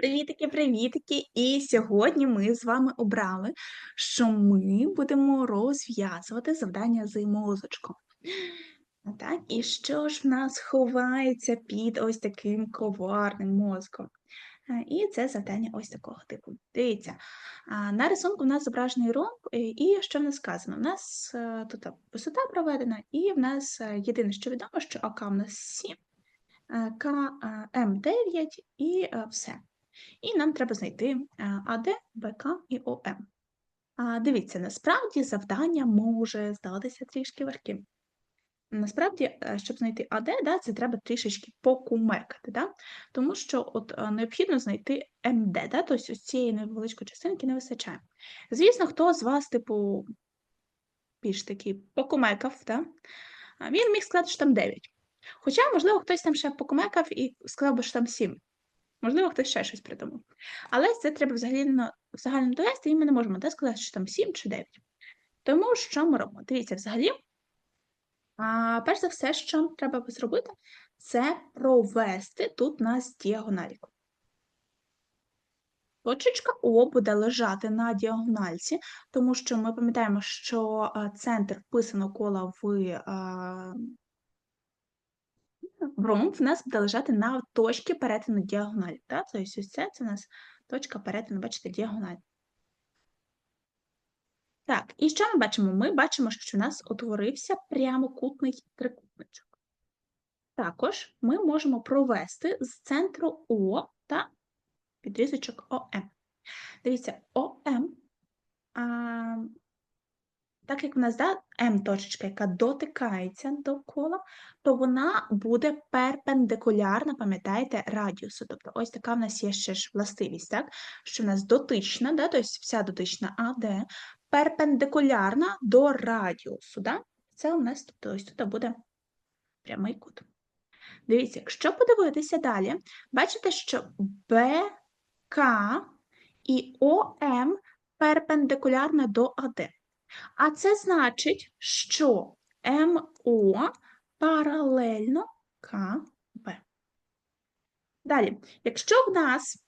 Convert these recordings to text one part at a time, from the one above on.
Привітики, привітики! І сьогодні ми з вами обрали, що ми будемо розв'язувати завдання з мозочком. Так, і що ж в нас ховається під ось таким коварним мозком? Е, І це завдання ось такого типу. Дивіться, на рисунку в нас зображений ромб, е, і що в нас сказано? У нас е, тут висота проведена, і в нас єдине, що відомо, що АК в нас 7, е, К е, М9 і все. І нам треба знайти е, АД, БК і ОМ. Дивіться, насправді завдання може здатися трішки важким. Насправді, е, щоб знайти АД, да, це треба трішечки покумекати, да? тому що от, е, необхідно знайти МД, да? тобто ось цієї невеличкої частинки не вистачає. Звісно, хто з вас, типу, більш таки покумекав, да? він міг сказати, що там 9. Хоча, можливо, хтось там ще покумекав і сказав би, що там 7. Можливо, хтось ще щось придумав. Але це треба взагалі загальному довести, і ми не можемо да, сказати, що там 7 чи 9. Тому що ми робимо? Дивіться, взагалі, а, перш за все, що треба зробити, це провести тут нас діагональку. Точечка О буде лежати на діагональці, тому що ми пам'ятаємо, що центр вписаного кола в ромб в нас буде лежати на точці перетину діагоналі. Так? Тобто ось це, це у нас точка перетину, бачите, діагональ. Так, і що ми бачимо? Ми бачимо, що у нас утворився прямокутний трикутничок. Також ми можемо провести з центру О та відрізочок ОМ. Дивіться, ОМ, так як в нас да, М-точечка, яка дотикається до кола, то вона буде перпендикулярна, пам'ятаєте, радіусу. Тобто ось така в нас є ще ж властивість, так? що в нас дотична, да, тобто вся дотична АД, перпендикулярна до радіусу. Да? Це у нас тобто, ось тут буде прямий кут. Дивіться, якщо подивитися далі, бачите, що БК і ОМ перпендикулярна до АД. А це значить, що МО паралельно КБ. Далі, якщо в нас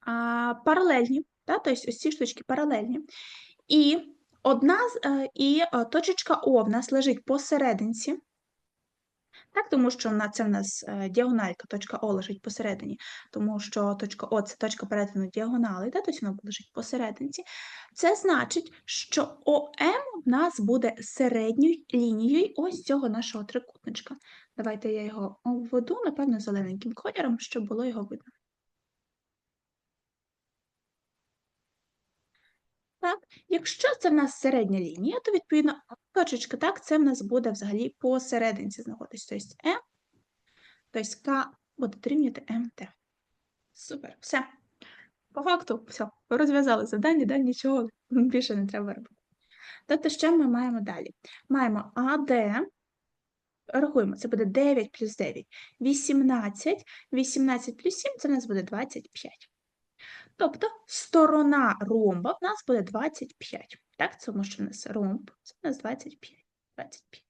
а, паралельні, да, тобто ось ці штучки паралельні, і одна е, і е, точечка О в нас лежить посерединці, так, тому що це в нас е, діагональка, точка О лежить посередині, тому що точка О це точка перетину діагонали, тобто вона лежить посерединці. Це значить, що ОМ в нас буде середньою лінією ось цього нашого трикутничка. Давайте я його обведу, напевно, зелененьким кольором, щоб було його видно. Так, якщо це в нас середня лінія, то відповідно точечка, так, це в нас буде взагалі посерединці знаходитись. Тобто М, тобто К буде дорівнювати МТ. Супер, все. По факту, все, розв'язали завдання, да, нічого більше не треба робити. Тобто, що ми маємо далі? Маємо АД, рахуємо, це буде 9 плюс 9, 18, 18 плюс 7, це в нас буде 25. Тобто сторона ромба в нас буде 25. Так, тому що в нас ромб, це в нас 25. 25.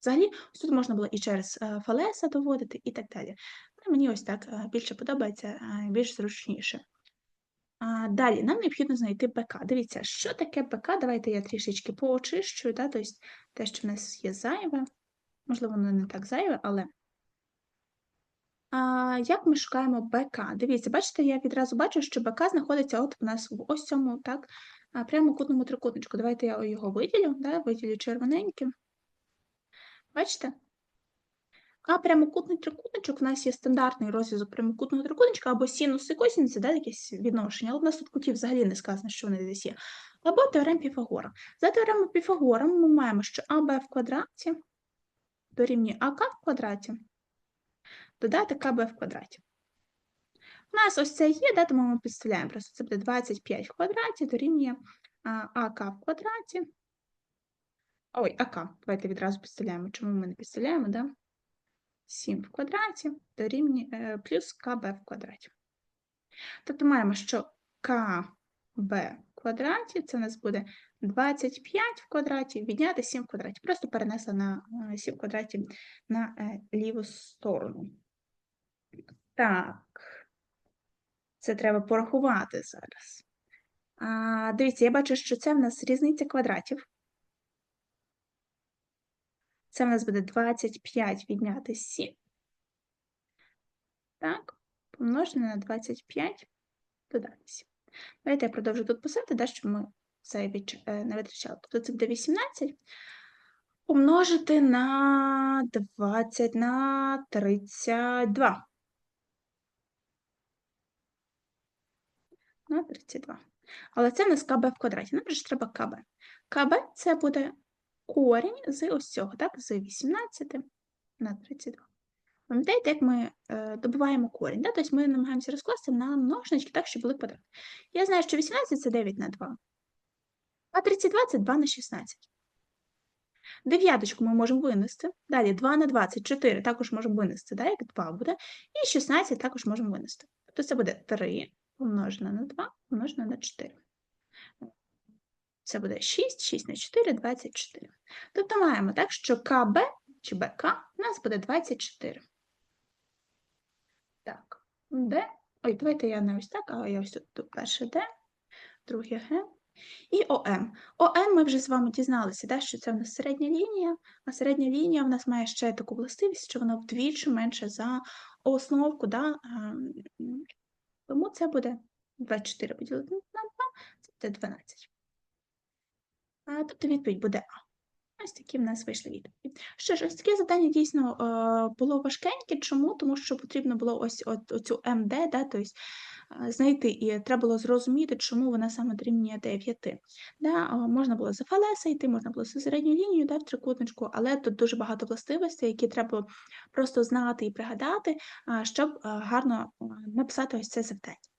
Взагалі, ось тут можна було і через е, фалеса доводити, і так далі. Але мені ось так е, більше подобається, е, більш зручніше. Далі нам необхідно знайти БК. Дивіться, що таке БК? Давайте я трішечки поочищую, да? тобто те, що в нас є зайве, можливо, воно не так зайве, але як ми шукаємо БК? Дивіться, бачите, я відразу бачу, що БК знаходиться от у нас в ось цьому так, прямокутному трикутничку. Давайте я його виділю, да? виділю червоненьким. Бачите? А прямокутний трикутничок у нас є стандартний розв'язок прямокутного трикутничка або синус і косінус, да, якесь відношення, але в нас тут кутів взагалі не сказано, що вони десь є. Або теорем Піфагора. За теоремою Піфагора ми маємо, що АБ в квадраті дорівнює АК в квадраті, додати КБ в квадраті. У нас ось це є, да, тому ми підставляємо просто це буде 25 в квадраті дорівнює АК в квадраті. Ой, АК. Давайте відразу підставляємо. Чому ми не підставляємо, да? 7 в квадраті дорівнює е, плюс КБ в квадраті. Тобто маємо, що КБ в квадраті це у нас буде 25 в квадраті, відняти 7 в квадраті. Просто перенесла на е, 7 в квадраті на е, ліву сторону. Так. Це треба порахувати зараз. А, дивіться, я бачу, що це в нас різниця квадратів. Це в нас буде 25 відняти 7. Так, помножене на 25 додати 7. Давайте я продовжу тут писати, да, щоб ми це е, не витрачали. Тобто це буде 18 помножити на 20 на 32. На 32. Але це в нас КБ в квадраті. Нам ж треба КБ. КБ це буде корінь з ось цього, так? З 18 на 32. Пам'ятаєте, як ми е, добуваємо корінь? Да? Тобто ми намагаємося розкласти на множнички так, щоб були квадрати. Я знаю, що 18 це 9 на 2, а 32 це 2 на 16. Дев'яточку ми можемо винести. Далі 2 на 24 також можемо винести, да? як 2 буде. І 16 також можемо винести. Тобто це буде 3 помножено на 2 помножено на 4. Це буде 6, 6 на 4, 24. Тобто маємо так, що КБ чи БК у нас буде 24. Так, Д. Ой, давайте я не ось так, а я ось тут, перше Д, друге Г. І ОМ. ОМ ми вже з вами дізналися, да, що це в нас середня лінія, а середня лінія в нас має ще таку властивість, що вона вдвічі менше за основку. Да, тому це буде 24 поділити на 2, це буде 12. А, тобто відповідь буде А. Ось такі в нас вийшли відповіді. Що ж, ось таке завдання дійсно е, було важкеньке. Чому? Тому що потрібно було ось от, оцю МД, да, тобто, знайти, і треба було зрозуміти, чому вона саме дорівнює 9. Да, е, можна було за фалеса йти, можна було за середню лінію да, в трикутничку, але тут дуже багато властивостей, які треба просто знати і пригадати, щоб гарно написати ось це завдання.